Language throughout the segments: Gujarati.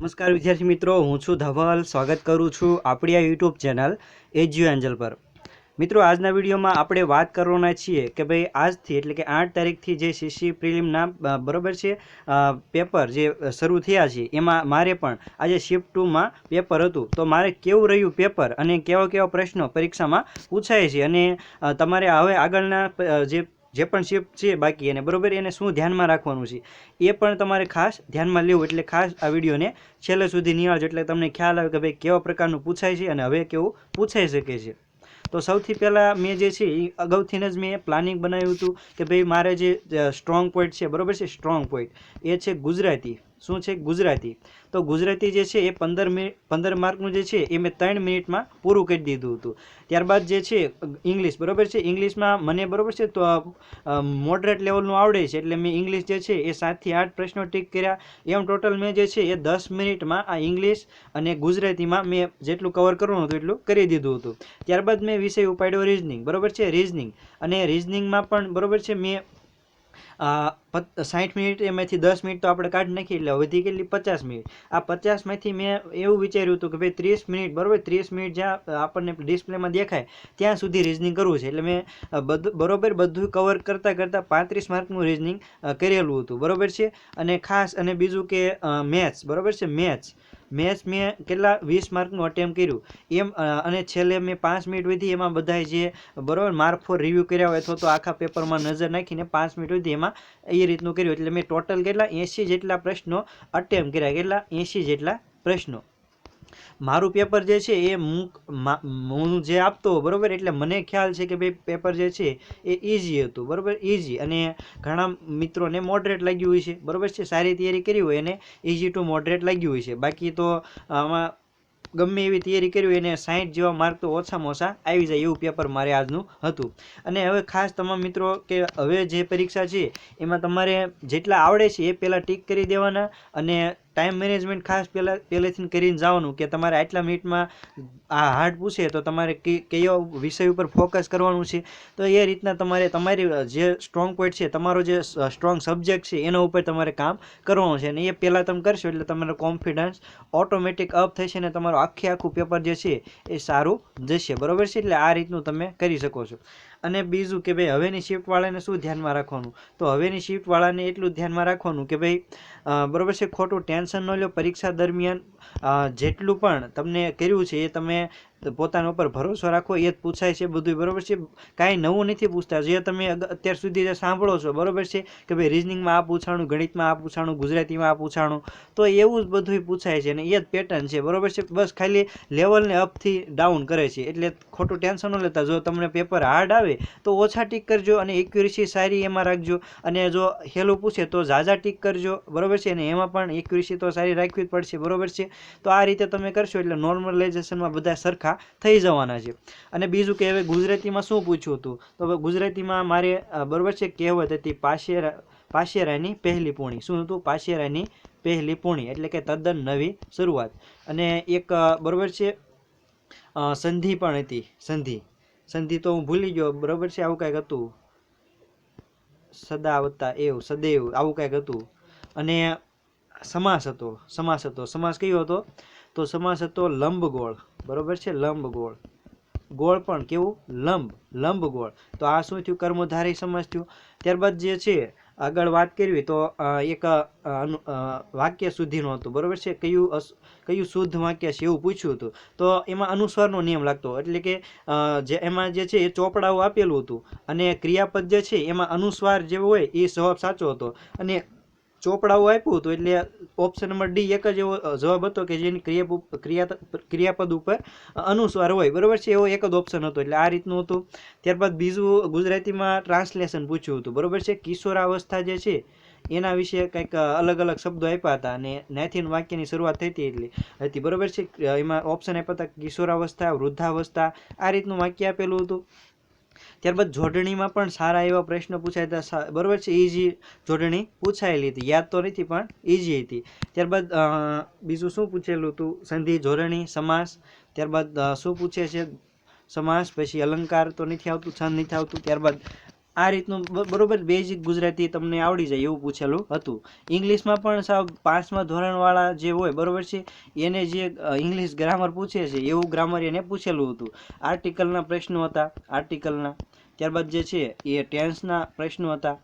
નમસ્કાર વિદ્યાર્થી મિત્રો, હું છું ધવલ. સ્વાગત કરું છું આપણી આ યુટ્યુબ ચેનલ એજ્યુ એન્જલ પર. મિત્રો, આજના વિડીયોમાં આપણે વાત કરવાના છીએ કે ભાઈ આજથી એટલે કે આઠ તારીખથી જે સીસી પ્રિલિમના બરોબર છે? પેપર જે શરૂ થયા છે, એમાં મારે પણ આજે શિફ્ટ ટુમાં પેપર હતું. તો મારે કેવું રહ્યું પેપર અને કેવા કેવા પ્રશ્નો પરીક્ષામાં પૂછાય છે અને તમારે હવે આગળના જે જે પણ શિફ્ટ છે બાકી એને, બરોબર? એને શું ધ્યાનમાં રાખવાનું છે? એ પણ તમારે ખાસ ધ્યાનમાં લેવું એટલે ખાસ આ વિડીયોને છેલ્લે સુધી નિહાળજો એટલે તમને ખ્યાલ આવે કે ભાઈ કેવા પ્રકારનું પૂછાય છે અને હવે કેવું પૂછાઈ શકે છે. તો સૌથી પહેલાં મેં જે છે એ અગાઉથી જ મેં પ્લાનિંગ બનાવ્યું હતું કે ભાઈ મારે જે સ્ટ્રોંગ પોઈન્ટ છે, બરોબર છે? સ્ટ્રોંગ પોઈન્ટ એ છે ગુજરાતી. શું છે? ગુજરાતી. તો ગુજરાતી જે છે, એ પંદર મિનિટ, પંદર માર્કનું જે છે, એ મેં ત્રણ મિનિટમાં પૂરું કરી દીધું હતું. ત્યારબાદ જે છે, ઇંગ્લિશ, બરોબર છે? ઇંગ્લિશમાં મને બરોબર છે, તો મોડરેટ લેવલનું આવડે છે, એટલે મેં ઇંગ્લિશ જે છે, એ સાતથી આઠ પ્રશ્નો ટીક કર્યા. એમ ટોટલ મેં જે છે, એ દસ મિનિટમાં આ ઇંગ્લિશ અને ગુજરાતીમાં મેં જેટલું કવર કરવાનું હતું, એટલું કરી દીધું હતું. ત્યારબાદ મેં વિષય ઉપાડ્યો રિઝનિંગ બરોબર છે? રિઝનિંગ અને રિઝનિંગમાં પણ બરોબર છે, મેં સાઠ મિનિટ એમાંથી દસ મિનિટ તો આપણે કાઢી નાખી એટલે વધી કેટલી પચાસ મિનિટ. આ પચાસમાંથી મેં એવું વિચાર્યું હતું કે ભાઈ ત્રીસ મિનિટ, બરોબર, ત્રીસ મિનિટ જ્યાં આપણને ડિસ્પ્લેમાં દેખાય, ત્યાં સુધી રિઝનિંગ કરવું છે. એટલે મેં બરોબર બધું કવર કરતાં કરતાં પાંત્રીસ માર્કનું રિઝનિંગ કરેલું હતું. બરોબર છે? અને ખાસ અને બીજું કે મેથ્સ બરોબર છે? મેથ્સ મેથ્સ મેં કેટલા વીસ માર્કનું અટેમ્પ કર્યું. એમ અને છેલ્લે મેં પાંચ મિનિટ વીધી એમાં બધાય જે બરાબર માર્ક ફોર રિવ્યૂ કર્યા હોય અથવા તો આખા પેપરમાં નજર નાખીને પાંચ મિનિટ વીધી એમાં એ રીતનું કર્યું. એટલે મેં ટોટલ કેટલા એંસી જેટલા પ્રશ્નો અટેમ્પ કર્યા. કેટલા? એંસી જેટલા પ્રશ્નો. મારું પેપર જે છે એ હું જે આપતો, બરાબર? એટલે મને ખ્યાલ છે કે ભાઈ પેપર જે છે એ ઇઝી હતું, બરાબર? ઇઝી અને ઘણા મિત્રોને મોડરેટ લાગ્યું હોય છે, બરોબર છે? સારી તૈયારી કરી હોય એને ઇઝી ટુ મોડરેટ લાગ્યું હોય છે. બાકી તો આમાં ગમે એવી તૈયારી કરી હોય એને સાઈઠ જેવા માર્ક તો ઓછામાં ઓછા આવી જાય એવું પેપર મારે આજનું હતું. અને હવે ખાસ તમામ મિત્રો કે હવે જે પરીક્ષા છે, એમાં તમારે જેટલા આવડે છે એ પહેલાં ટીક કરી દેવાના અને ટાઈમ મેનેજમેન્ટ ખાસ પહેલાં પહેલેથી કરીને જવાનું કે તમારે આટલા મિનિટમાં આ હાર્ડ પૂછે તો તમારે કયો વિષય ઉપર ફોકસ કરવાનું છે. તો એ રીતના તમારે, તમારી જે સ્ટ્રોંગ પોઈન્ટ છે, તમારો જે સ્ટ્રોંગ સબ્જેક્ટ છે, એના ઉપર તમારે કામ કરવાનું છે. અને એ પહેલાં તમે કરશો એટલે તમારો કોન્ફિડન્સ ઓટોમેટિક અપ થશે અને તમારું આખે આખું પેપર જે છે, એ સારું જશે. બરોબર છે? એટલે આ રીતનું તમે કરી શકો છો. અને બીજું કે ભાઈ હવેની શિફ્ટવાળાને શું ધ્યાનમાં રાખવાનું? તો હવેની શિફ્ટવાળાને એટલું ધ્યાનમાં રાખવાનું કે ભાઈ બરાબર છે, ખોટું ટેન્શન ન લો. પરીક્ષા દરમિયાન જેટલું પણ તમને કર્યું છે એ તમે પોતાના ઉપર ભરોસો રાખો એ જ પૂછાય છે બધું બરોબર છે? કાંઈ નવું નથી પૂછતા. જે તમે અત્યાર સુધી જે સાંભળો છો, બરોબર છે? કે ભાઈ રિઝનિંગમાં આ પૂછાણું, ગણિતમાં આ પૂછાણું, ગુજરાતીમાં આ પૂછાણું, તો એવું જ બધું પૂછાય છે અને એ જ પેટર્ન છે, બરોબર છે? બસ ખાલી લેવલને અપથી ડાઉન કરે છે. એટલે ખોટું ટેન્શન ન લેતા. જો તમને પેપર હાર્ડ આવે, તો ઓછા ટીક કરજો અને એક્યુરેસી સારી એમાં રાખજો. અને જો હેલું પૂછે, તો ઝાઝા ટીક કરજો, બરોબર છે? અને એમાં પણ એક્યુરેસી તો સારી રાખવી જ પડશે, બરોબર છે? તો આ રીતે તમે કરશો એટલે નોર્મલાઇઝેશનમાં બધા સરખા થઈ જવાના છે. અને બીજું કે હવે ગુજરાતીમાં શું પૂછ્યું હતું? તો હવે ગુજરાતીમાં મારે બરાબર છે કહેવત હતી પાશેરા, પાશેરાની પહેલી પૂણી. શું હતું? પાશેરાની પહેલી પૂણી. એટલે કે તદ્દન નવી શરૂઆત. અને એક બરાબર છે સંધિ પણ હતી. સંધિ. સંધિ તો હું ભૂલી ગયો. બરોબર છે, આવું કાંઈક હતું. સદા વત્તા એવું, સદૈવ, આવું કાંઈક હતું. અને સમાસ હતો. સમાસ હતો. સમાસ કયો હતો? તો સમાસ હતો લંબગોળ બરોબર છે? લંબગોળ ગોળ. પણ કેવું? લંબ. લંબગોળ તો આ શું થયું? કર્મધારય સમાસ થયું. ત્યારબાદ જે છે, આગળ વાત કરવી તો એક વાક્ય સુધીનું હતું. બરાબર છે? કયું કયું શુદ્ધ વાક્ય છે એવું પૂછ્યું હતું. તો એમાં અનુસ્વારનો નિયમ લાગતો એટલે કે જે, એમાં જે છે એ ચોપડાઓ આપેલું હતું. અને ક્રિયાપદ જે છે, એમાં અનુસ્વાર જે હોય એ જવાબ સાચો હતો. અને ચોપડાઓ આપ્યું હતું એટલે ઓપ્શન નંબર ડી એક જ એવો જવાબ હતો કે જેની ક્રિયા ક્રિયાપદ ઉપર અનુસ્વાર હોય. બરોબર છે? એવો એક જ ઓપ્શન હતો એટલે આ રીતનું હતું. ત્યારબાદ બીજું ગુજરાતીમાં ટ્રાન્સલેશન પૂછ્યું હતું. બરોબર છે? કિશોરાવસ્થા જે છે, એના વિશે કંઈક અલગ અલગ શબ્દો આપ્યા હતા અને નાથી વાક્યની શરૂઆત થઈ હતી એટલે હતી. બરોબર છે? એમાં ઓપ્શન આપ્યા હતા કિશોરાવસ્થા, વૃદ્ધાવસ્થા, આ રીતનું વાક્ય આપેલું હતું. ત્યારબાદ જોડણીમાં પણ સારા એવા પ્રશ્નો પૂછાય હતા. બરાબર છે? ઇઝી જોડણી પૂછાયેલી હતી. યાદ તો નથી, પણ ઇઝી હતી. ત્યારબાદ બીજું શું પૂછેલું હતું? સંધિ, જોડણી, સમાસ. ત્યારબાદ શું પૂછે છે? સમાસ, પછી અલંકાર તો નથી આવતું, છંદ નથી આવતું. ત્યારબાદ આ રીતનું બરોબર બેઝિક ગુજરાતી તમને આવડી જાય એવું પૂછેલું હતું. ઇંગ્લિશમાં પણ સાવ પાંચમા ધોરણવાળા જે હોય, બરોબર છે, એને જે ઇંગ્લિશ ગ્રામર પૂછે છે, એવું ગ્રામર એને પૂછેલું હતું. આર્ટિકલના પ્રશ્નો હતા, આર્ટિકલના. ત્યારબાદ જે છે, એ ટેન્સના પ્રશ્નો હતા.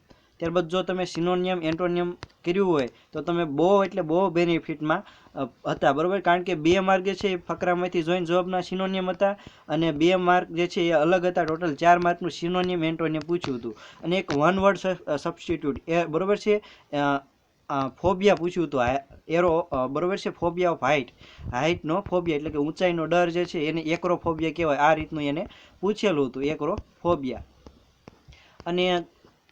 ત્યારબાદ જો તમે સિનોનિયમ, એન્ટોનિયમ કર્યું હોય, તો તમે બહુ એટલે બહુ બેનિફિટમાં હતા. બરાબર? કારણ કે બે માર્ક જે છે એ ફકરામાંથી જોઈન જવાબના સિનોનિયમ હતા અને બે માર્ક જે છે એ અલગ હતા ટોટલ. ચાર માર્કનું સિનોનિયમ, એન્ટોનિયમ પૂછ્યું હતું. અને એક વન વર્ડ સબસ્ટિટ્યૂટ એ, બરોબર છે? ફોબિયા પૂછ્યું હતું. એરો બરોબર છે? ફોબિયા ઓફ હાઇટ હાઇટનો ફોબિયા, એટલે કે ઊંચાઈનો ડર જે છે એને એકરો ફોબિયા કહેવાય. આ રીતનું એને પૂછેલું હતું. એકરો ફોબિયા અને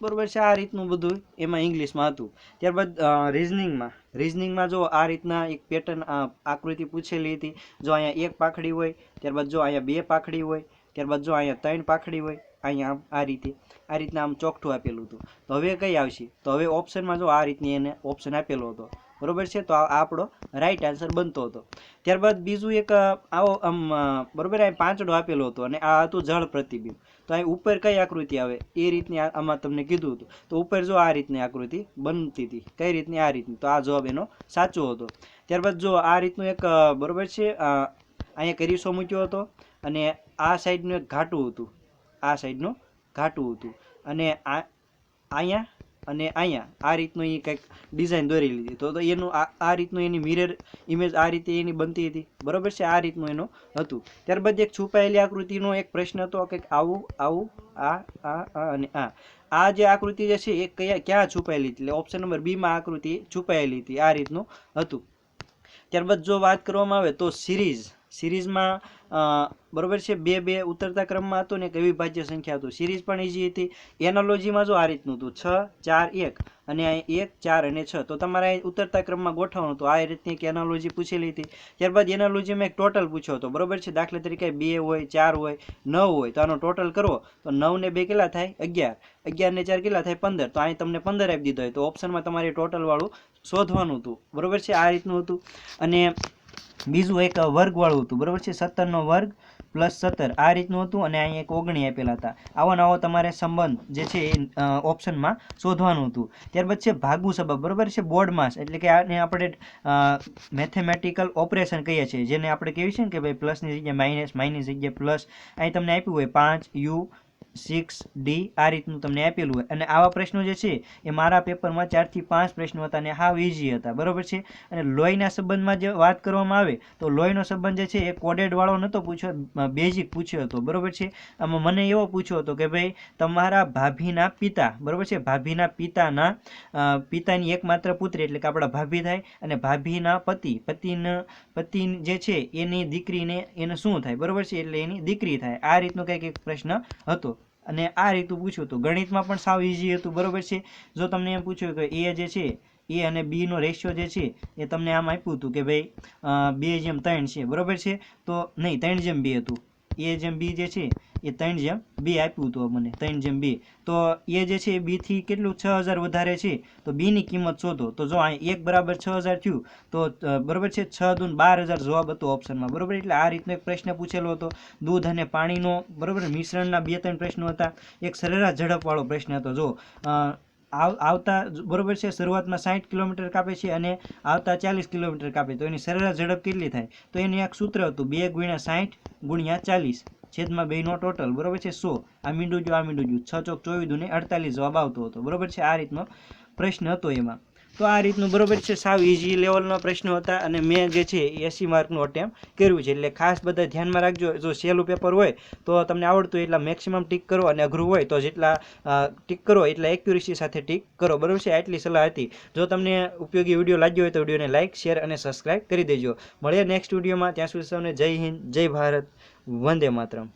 બરોબર છે આ રીતનું બધું એમાં ઇંગ્લિશમાં હતું. ત્યારબાદ રિઝનિંગમાં રિઝનિંગમાં જો આ રીતના એક પેટર્ન આકૃતિ પૂછેલી હતી, જો અહીંયા એક પાખડી હોય, ત્યારબાદ જો અહીંયા બે પાખડી હોય, ત્યારબાદ જો અહીંયા ત્રણ પાખડી હોય, અહીંયા આમ આ રીતે, આ રીતના આમ ચોકઠું આપેલું હતું. તો હવે કઈ આવશે? તો હવે ઓપ્શનમાં જો આ રીતની એને ઓપ્શન આપેલો હતો. બરોબર છે? તો આ આપણો રાઈટ આન્સર બનતો હતો. ત્યારબાદ બીજું એક આવો આમ બરોબર અહીં પાંચડો આપેલો હતો અને આ હતું જળ પ્રતિબિંબ. તો અહીં ઉપર કઈ આકૃતિ આવે? એ રીતની આમાં તમને કીધું હતું. તો ઉપર જો આ રીતની આકૃતિ બનતી હતી. કઈ રીતની? આ રીતની. તો આ જવાબ એનો સાચો હતો. ત્યારબાદ જો આ રીતનું એક બરોબર છે? અહીંયા કરીસો મૂક્યો હતો અને આ સાઈડનું એક ઘાટું હતું. આ સાઈડનું ઘાટું હતું. અને આ, અહીંયા અને અહીંયા આ રીતનું એ કંઈક ડિઝાઇન દોરી લીધી. તો તો એનું આ રીતનું એની મિરર ઇમેજ આ રીતે એની બનતી હતી. બરોબર છે? આ રીતનું એનું હતું. ત્યારબાદ એક છુપાયેલી આકૃતિનો એક પ્રશ્ન હતો કંઈક આવું આવું, આ આ આ અને આ. આ જે આકૃતિ જે છે એ કયા, ક્યાં છુપાયેલી હતી? એટલે ઓપ્શન નંબર બીમાં આકૃતિ છુપાયેલી હતી. આ રીતનું હતું. ત્યારબાદ જો વાત કરવામાં આવે તો સિરીઝ સિરીઝમાં બરોબર છે, બે બે ઉતરતા ક્રમમાં હતું ને એક અવિભાજ્ય સંખ્યા હતું. સિરીઝ પણ ઇઝી હતી. એનોલોજીમાં જો આ રીતનું હતું, છ, ચાર, એક અને અહીં એક, ચાર અને છ, તો તમારે અહીં ઉતરતા ક્રમમાં ગોઠવવાનું હતું. આ રીતની એક એનોલોજી પૂછેલી હતી. ત્યારબાદ એનાલોજીમાં એક ટોટલ પૂછ્યો હતો. બરોબર છે? દાખલા તરીકે બે હોય, ચાર હોય, નવ હોય, તો આનો ટોટલ કરો તો નવ ને બે કેટલા થાય? અગિયાર. અગિયાર ને ચાર કેટલા થાય? પંદર. તો અહીં તમને પંદર આપી દીધો હોય. તો ઓપ્શનમાં તમારે ટોટલવાળું શોધવાનું હતું. બરોબર છે? આ રીતનું હતું. અને બીજું એક વર્ગવાળું હતું, બરોબર છે? સત્તરનો વર્ગ પ્લસ સત્તર. આ રીતનું હતું અને અહીંયા એક ઓગણી આપેલા હતા. આવો નવો તમારે સંબંધ જે છે એ ઓપ્શનમાં શોધવાનું હતું. ત્યારબાદ છે ભાગુ સબબ, બરાબર છે? બોર્ડ માસ, એટલે કે આને આપણે મેથેમેટિકલ ઓપરેશન કહીએ છીએ, જેને આપણે કહીએ છીએ ને કે ભાઈ પ્લસની જગ્યાએ માઇનસ માઇનસ જગ્યાએ પ્લસ. અહીં તમને આપ્યું હોય પાંચ યુ સિક્સ ડી આ રીતનું તમને આપેલું હોય. અને આવા પ્રશ્નો જે છે, એ મારા પેપરમાં ચારથી પાંચ પ્રશ્નો હતા અને હાવ ઇઝી હતા. બરોબર છે? અને લોહીના સંબંધમાં જે વાત કરવામાં આવે, તો લોહીનો સંબંધ જે છે, એ કોડેડવાળો નહોતો પૂછ્યો બેઝિક પૂછ્યો હતો. બરોબર છે? આમાં મને એવો પૂછ્યો હતો કે ભાઈ, તમારા ભાભીના પિતા, બરાબર છે? ભાભીના પિતાના પિતાની એકમાત્ર પુત્રી એટલે કે આપણા ભાભી થાય અને ભાભીના પતિ, પતિના પતિ જે છે, એની દીકરીને એને શું થાય? બરાબર છે? એટલે એની દીકરી થાય. આ રીતનો કંઈક એક પ્રશ્ન હતો. અને આ રીતનું પૂછ્યું હતું. ગણિતમાં પણ સાવ ઇઝી હતું, બરોબર છે? જો તમને એમ પૂછ્યું કે એ જે છે, એ અને બીનો રેશિયો જે છે, એ તમને આમ આપ્યું હતું કે ભાઈ બે જેમ ત્રણ છે, બરોબર છે? તો નહીં, ત્રણ જેમ બે હતું. એ જેમ બી જે છે, એ ત્રણ જેમ બી આપ્યું હતું મને, ત્રણ જેમ બી. તો એ જે છે, એ બીથી કેટલું? છ હજાર વધારે છે. તો બીની કિંમત શોધો. તો જો અહીં એક બરાબર છ હજાર થયું, તો બરાબર છે? છ દૂન બાર હજાર જવાબ હતો ઓપ્શનમાં બરાબર? એટલે આ રીતનો એક પ્રશ્ન પૂછેલો હતો. દૂધ અને પાણીનો, બરાબર? મિશ્રણના બે ત્રણ પ્રશ્નો હતા. એક સરેરાશ ઝડપવાળો પ્રશ્ન હતો. જો આવતા બરોબર છે, શરૂઆતમાં સાઠ કિલોમીટર કાપે છે અને આવતા ચાલીસ કિલોમીટર કાપે. તો એની સરેરાશ ઝડપ કેટલી થાય? તો એનું એક સૂત્ર હતું, બે ગુણ્યા સાઠ ગુણ્યા ચાલીસ. છેદમાં બેનો ટોટલ બરોબર છે, સો. આ મીંડું જો, આ મીંડું જો. છ ચોક ચોવીસ દુને અડતાલીસ જવાબ આવતો હતો. બરોબર છે, આ રીતનો પ્રશ્ન હતો એમાં. તો આ રીતનું બરોબર છે. સાવ ઇઝી લેવલના પ્રશ્નો હતા અને મેં જે છે એસી માર્કનું અટેમ્પ કર્યું છે. એટલે ખાસ બધા ધ્યાનમાં રાખજો. જો સહેલું પેપર હોય તો તમને આવડતું એટલા મેક્સિમમ ટીક કરો અને અઘરું હોય તો જેટલા ટીક કરો એટલા એક્યુરેસી સાથે ટીક કરો. બરોબર છે? આટલી સલાહ હતી. જો તમને ઉપયોગી વીડિયો લાગ્યો હોય તો વિડીયોને લાઇક શેર અને સબસ્ક્રાઇબ કરી દેજો. મળીએ નેક્સ્ટ વિડીયોમાં ત્યાં સુધી સૌને જય હિન્દ, જય ભારત. વંદે માતરમ.